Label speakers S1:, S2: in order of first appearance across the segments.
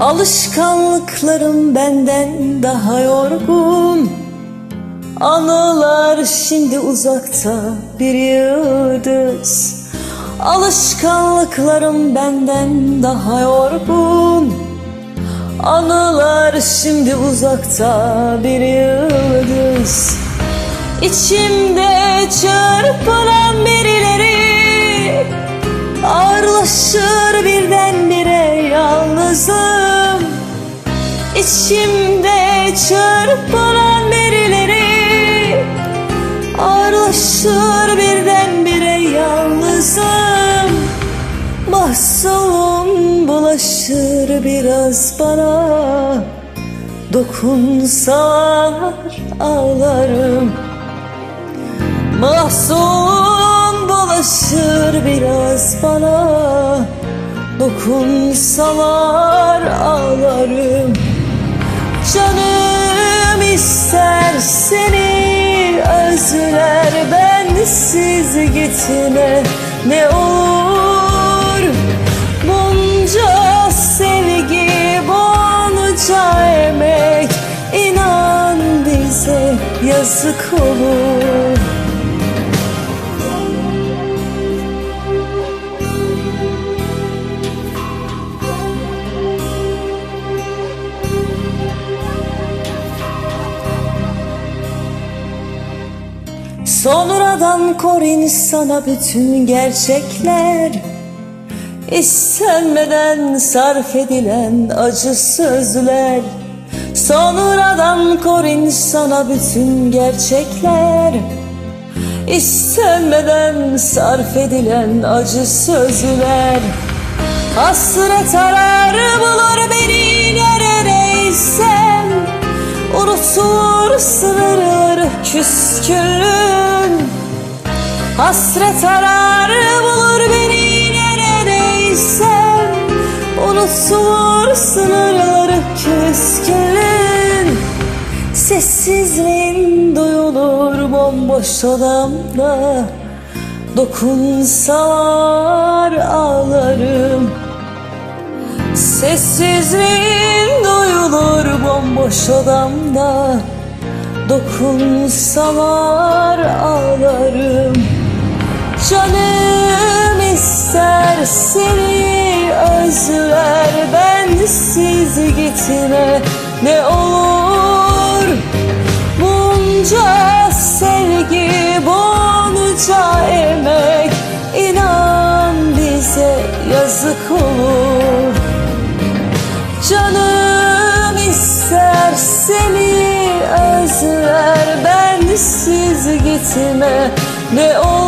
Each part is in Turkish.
S1: Alışkanlıklarım benden daha yorgun. Anılar şimdi uzakta bir yıldız. Alışkanlıklarım benden daha yorgun. Anılar şimdi uzakta bir yıldız. İçimde çırpınan birileri Ağırlaşır birdenbire Ağırlaşır birdenbire yalnızım. Mahzun bulaşır biraz bana. Dokunsalar ağlarım. Mahzun bulaşır biraz bana. Dokunsalar ağlarım. Canım ister seni özler bensiz gitme ne olur. Bunca sevgi bunca emek inan bize yazık olur Sonradan kor insana bütün gerçekler İstenmeden sarf edilen acı sözler. Sonradan kor insana bütün gerçekler İstenmeden sarf edilen acı sözler. Hasret arar bulur beni neredeysem Unutur sınırları küskünlüğün Hasret arar bulur beni neredeysem Unutur sınırları küskünlüğün Sessizliğin duyulur bomboş odamda Dokunsalar ağlarım. Sessizliğin duyulur bomboş odamda Dokunsalar ağlarım seni özler Bensiz gitme. Ne olur Bunca sevgi bunca emek. İnan bize yazık olur. Canım ister seni özler bensiz gitme. Ne olur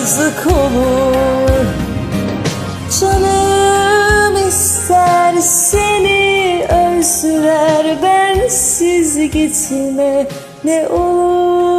S1: yazık olur. Canım ister seni özler bensiz gitme. Ne olur